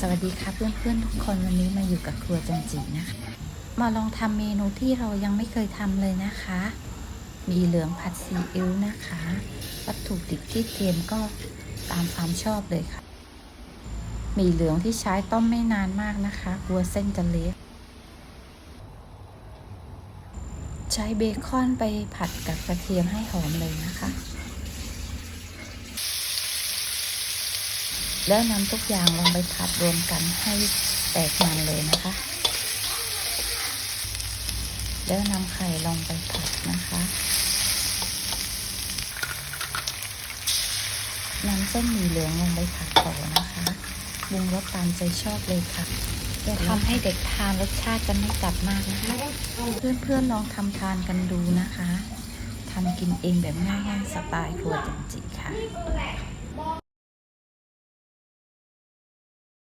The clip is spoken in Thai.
สวัสดีค่ะเพื่อนๆทุกคนวันนี้มาอยู่กับครัวจันจีนะคะ มาลองทำเมนูที่เรายังไม่เคยทำเลยนะคะ มีเหลืองผัดซีอิ๊วนะคะ วัตถุดิบที่เตรียมก็ตามความชอบเลยค่ะ มีเหลืองที่ใช้ต้มไม่นานมากนะคะกลัวเส้นจะเละใช้เบคอนไปผัดกับกระเทียมให้หอมเลยนะคะ แล้วนำทุกอย่างลงไปผัดรวมกันให้แตกมันเลยนะคะ แล้วนำไข่ลงไปผัดนะคะนำเส้นหมี่เหลืองลงไปผัดต่อนะคะปรุงรสตามใจชอบเลยค่ะจะทำให้เด็กทานรสชาติจะไม่จัดมากนะคะ เพื่อนๆลองทำทานกันดูนะคะทำกินเองแบบง่ายๆสไตล์ครัวจันจิค่ะ